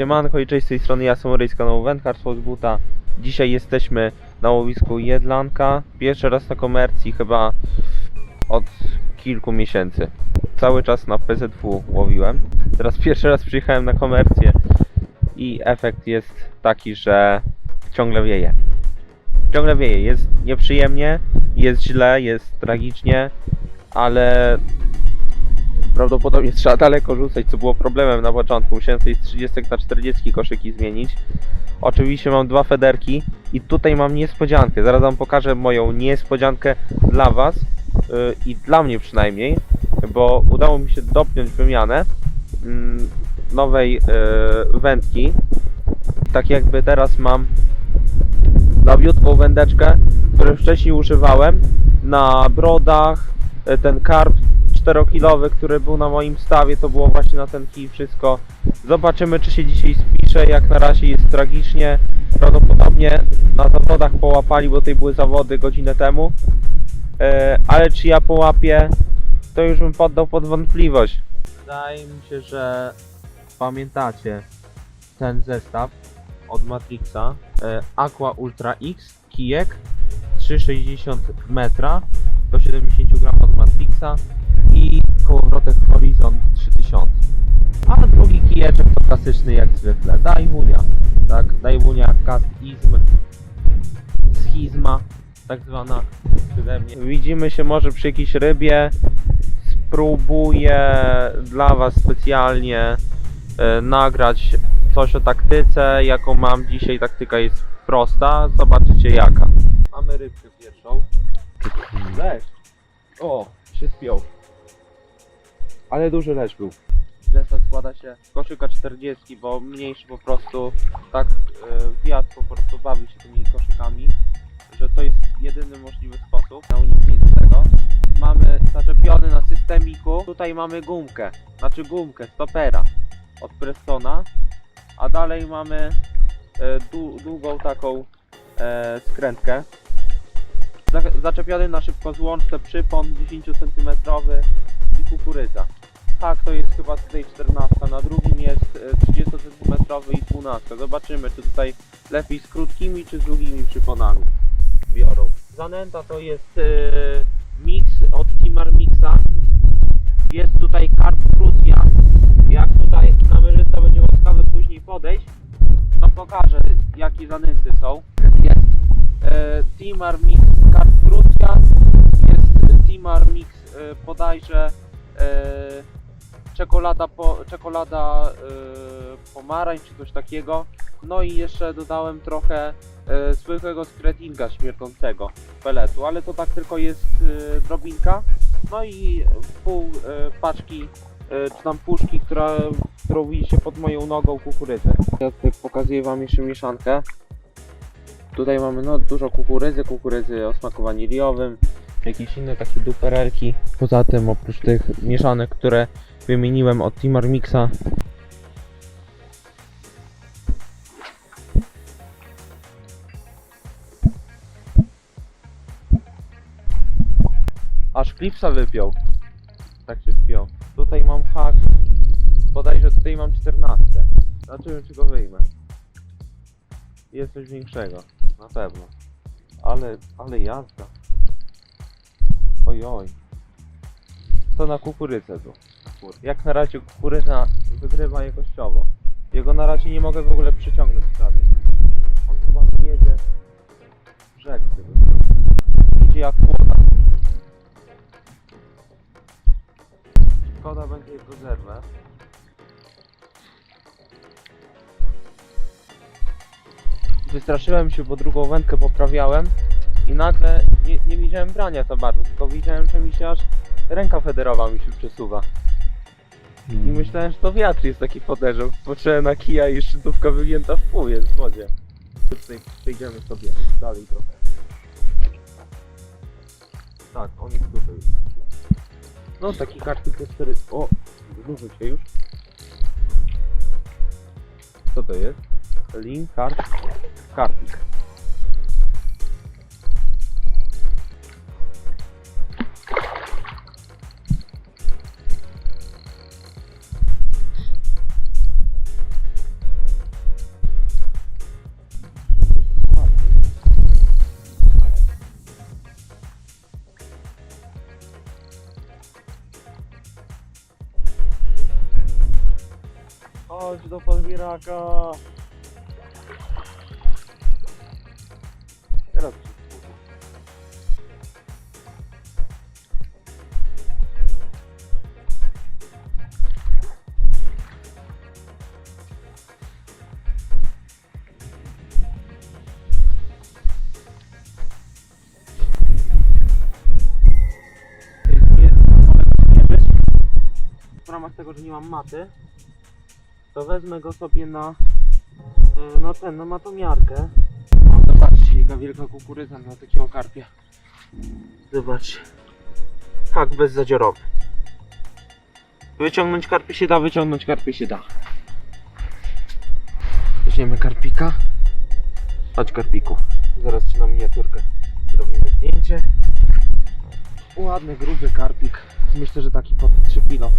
Siemanko i cześć z tej strony ja kanału Wędkarstwo z Buta. Dzisiaj jesteśmy na łowisku Jedlanka. Pierwszy raz na komercji chyba od kilku miesięcy. Cały czas na PZW łowiłem. Teraz pierwszy raz przyjechałem na komercję i efekt jest taki, że ciągle wieje. Ciągle wieje, jest nieprzyjemnie, jest źle, jest tragicznie, ale prawdopodobnie trzeba daleko rzucać, co było problemem na początku. Musiałem sobie z 30 na 40 koszyki zmienić. Oczywiście mam dwa federki i tutaj mam niespodziankę. Zaraz wam pokażę moją niespodziankę dla was yy, i dla mnie przynajmniej, bo udało mi się dopiąć wymianę mm, nowej yy, wędki. Tak jakby teraz mam nowiutką wędeczkę, którą wcześniej używałem na brodach. Yy, Ten karp 4-kilowy, który był na moim stawie, to było właśnie na ten kij wszystko. Zobaczymy, czy się dzisiaj spisze. Jak na razie jest tragicznie. Prawdopodobnie na zawodach połapali, bo tutaj były zawody godzinę temu. E, ale czy ja połapię, to już bym poddał pod wątpliwość. Wydaje mi się, że pamiętacie ten zestaw od Matrixa. E, Aqua Ultra X, kijek 3,60 metra do 70 gram od Matrixa kołowrotek Horizon 3000. A drugi kijeczek to klasyczny jak zwykle. Daiwunia. Tak, Daiwunia Cast Izm. Schizma, tak zwana przeze mnie. Widzimy się może przy jakiejś rybie. Spróbuję dla Was specjalnie e, nagrać coś o taktyce, jaką mam dzisiaj. Taktyka jest prosta, zobaczycie jaka. Mamy rybkę pierwszą. Leszcz. O, się spiął. Ale duży leszcz był. Zestaw składa się koszyka 40, bo mniejszy po prostu tak e, wiatr po prostu bawi się tymi koszykami, że to jest jedyny możliwy sposób na uniknięcie tego. Mamy zaczepiony na systemiku, tutaj mamy gumkę, znaczy gumkę, stopera od Prestona, a dalej mamy e, dłu- długą taką e, skrętkę. Za- Zaczepiony na szybko złączce przypon 10 cm i kukurydza. Tak, to jest chyba tutaj 14, na drugim jest e, 30 cm i 12. Zobaczymy, czy tutaj lepiej z krótkimi, czy z długimi przyponami biorą. Zanęta to jest e, mix od Timar Mixa. Jest tutaj karp Prusja. Jak tutaj kamerzysta będzie łaskawy później podejść, to pokażę jakie zanęty są. Jest e, Timar Mix Karp Prusja. Jest Timar Mix e, bodajże e, czekolada, po, czekolada y, pomarańcz czy coś takiego. No i jeszcze dodałem trochę y, zwykłego skretinga śmierdzącego peletu, ale to tak tylko jest y, drobinka. No i pół y, paczki, y, czy tam puszki, która, którą widzicie pod moją nogą kukurydzy. Ja tutaj pokazuję wam jeszcze mieszankę. Tutaj mamy no dużo kukurydzy, kukurydzy o smaku waniliowym, jakieś inne takie duperelki. Poza tym oprócz tych mieszanek, które wymieniłem od Timor Mixa. Aż klipsa wypiął. Tak się wpiął. Tutaj mam hak. Bodajże tutaj mam 14. Zobaczymy czy go wyjmę. Jest coś większego. Na pewno. Ale, ale jazda. Oj, oj. To na kukurydzę tu. Kur- Jak na razie kukurydza wygrywa jakościowo. Jego na razie nie mogę w ogóle przyciągnąć prawie. On chyba jedzie w rzek tego Idzie jak kłoda. Szkoda będzie jego zerwę. Wystraszyłem się, bo drugą wędkę poprawiałem i nagle nie, nie widziałem brania za bardzo, tylko widziałem, że mi się aż ręka federowa mi się przesuwa. I myślałem, że to wiatr jest taki poderzył. Patrzyłem na kija i szczytówka wygięta w pół jest w wodzie. Tutaj przejdziemy sobie dalej trochę. Tak, on jest tutaj. No taki karpik to 4... O! Zgubił się już. Co to jest? Lin, karp, karpik. Chodź do podbieraka. Teraz w ramach tego, że nie mam maty, to wezmę go sobie na no ten, no ma to miarkę. O, zobaczcie, jaka wielka kukurydza na takiego karpia. Zobaczcie. Hak bezzadziorowy. Wyciągnąć karpie się da, wyciągnąć karpie się da. Weźmiemy karpika. Chodź karpiku. Zaraz ci na miniaturkę zrobimy zdjęcie. Ładny, gruby karpik. Myślę, że taki pod 3 kilo.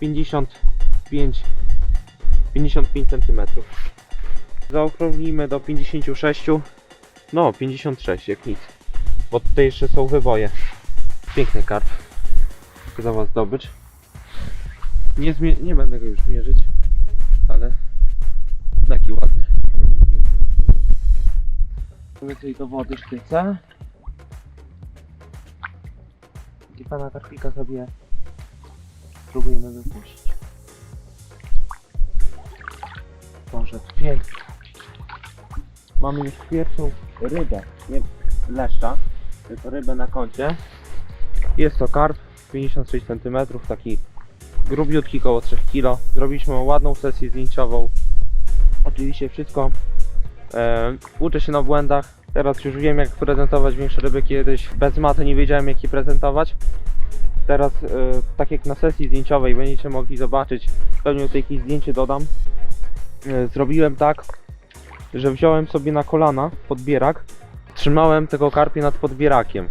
50 55 cm. Zaokrąglimy do 56, no 56 jak nic, bo tutaj jeszcze są wyboje. Piękny karp, Was zdobyć. Nie, nie będę go już mierzyć, ale taki ładny. Więcej do wody sztyca. I pana karpika sobie spróbujemy wypuścić. Pięknie. Mamy już pierwszą rybę, nie leszcza, tylko rybę na koncie. Jest to karp, 56 cm, taki grubiutki, około 3 kg. Zrobiliśmy ładną sesję zdjęciową. Oczywiście wszystko e, uczę się na błędach. Teraz już wiem jak prezentować większe ryby. Kiedyś bez maty nie wiedziałem jak je prezentować. Teraz, e, tak jak na sesji zdjęciowej będziecie mogli zobaczyć, pewnie tutaj jakieś zdjęcie dodam. E, zrobiłem tak, że wziąłem sobie na kolana podbierak, trzymałem tego karpia nad podbierakiem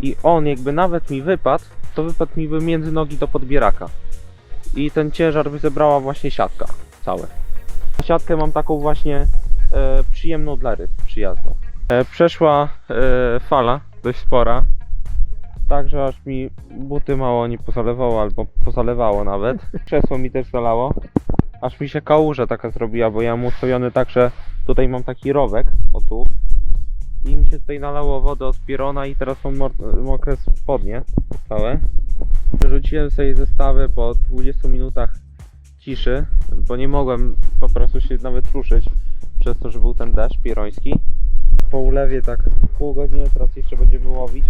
i on jakby nawet mi wypadł, to wypadł mi by między nogi do podbieraka. I ten ciężar by zebrała właśnie siatka całe. Siatkę mam taką właśnie e, przyjemną dla ryb, przyjazną. E, przeszła e, fala dość spora, Także aż mi buty mało nie pozalewało, albo pozalewało nawet. Krzesło mi też zalało. Aż mi się kałuża taka zrobiła, bo ja mam ustawiony tak, że tutaj mam taki rowek, o tu. I mi się tutaj nalało wody od pirona i teraz są mokre spodnie całe. Przerzuciłem sobie zestawy po 20 minutach ciszy, bo nie mogłem po prostu się nawet ruszyć przez to, że był ten deszcz piroński. Po ulewie tak pół godziny, teraz jeszcze będziemy łowić.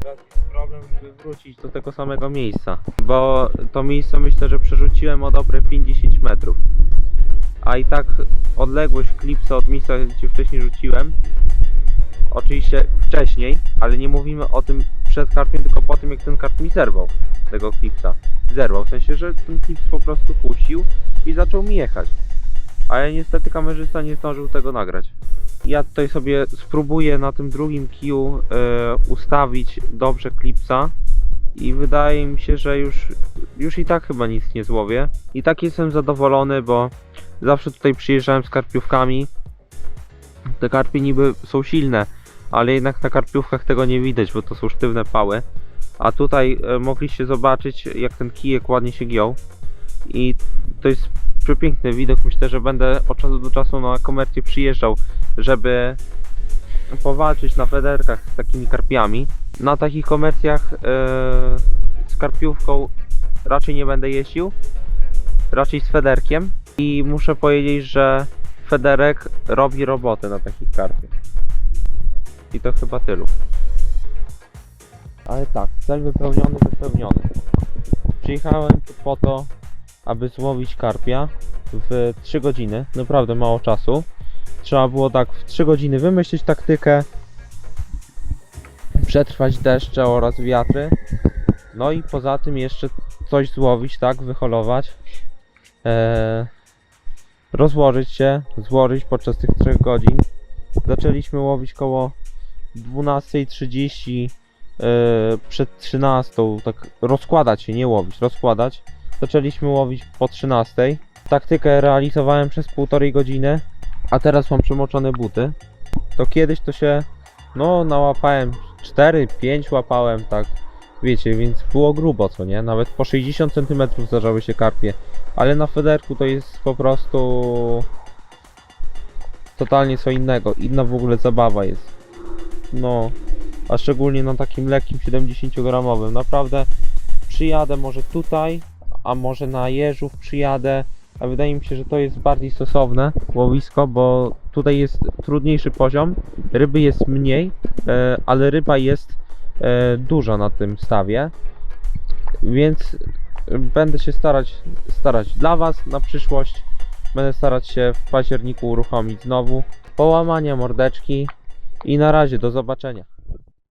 Teraz jest problem, żeby wrócić do tego samego miejsca, bo to miejsce myślę, że przerzuciłem o dobre 50 metrów. A i tak odległość klipsa od miejsca, gdzie wcześniej rzuciłem, oczywiście wcześniej, ale nie mówimy o tym przed karpiem, tylko po tym jak ten karp mi zerwał tego klipsa. Zerwał, w sensie, że ten klips po prostu puścił i zaczął mi jechać. Ale niestety kamerzysta nie zdążył tego nagrać. Ja tutaj sobie spróbuję na tym drugim kiju e, ustawić dobrze klipsa i wydaje mi się, że już, już i tak chyba nic nie złowię. I tak jestem zadowolony, bo zawsze tutaj przyjeżdżałem z karpiówkami. Te karpie niby są silne, ale jednak na karpiówkach tego nie widać, bo to są sztywne pały. A tutaj e, mogliście zobaczyć, jak ten kijek ładnie się giął. I to jest przepiękny widok. Myślę, że będę od czasu do czasu na komercję przyjeżdżał, żeby powalczyć na federkach z takimi karpiami. Na takich komercjach e, z karpiówką raczej nie będę jeździł, raczej z federkiem. I muszę powiedzieć, że federek robi robotę na takich karpiach. I to chyba tylu. Ale tak, cel wypełniony, wypełniony. Przyjechałem po to, aby złowić karpia w 3 godziny. Naprawdę mało czasu. Trzeba było tak w 3 godziny wymyślić taktykę, przetrwać deszcze oraz wiatry. No i poza tym jeszcze coś złowić, tak, wyholować. Eee, rozłożyć się, złożyć podczas tych 3 godzin. Zaczęliśmy łowić koło 12.30 e, przed 13, tak rozkładać się, nie łowić, rozkładać. Zaczęliśmy łowić po 13. Taktykę realizowałem przez półtorej godziny, a teraz mam przemoczone buty. To kiedyś to się, no, nałapałem 4, 5 łapałem, tak, wiecie, więc było grubo, co nie? Nawet po 60 cm zdarzały się karpie ale na federku to jest po prostu totalnie co innego. Inna w ogóle zabawa jest. No, a szczególnie na takim lekkim 70-gramowym. Naprawdę przyjadę może tutaj, a może na Jeżów przyjadę, a wydaje mi się, że to jest bardziej stosowne łowisko, bo tutaj jest trudniejszy poziom, ryby jest mniej, e, ale ryba jest e, duża na tym stawie, więc będę się starać, starać dla Was na przyszłość. Będę starać się w październiku uruchomić znowu połamania mordeczki i na razie do zobaczenia.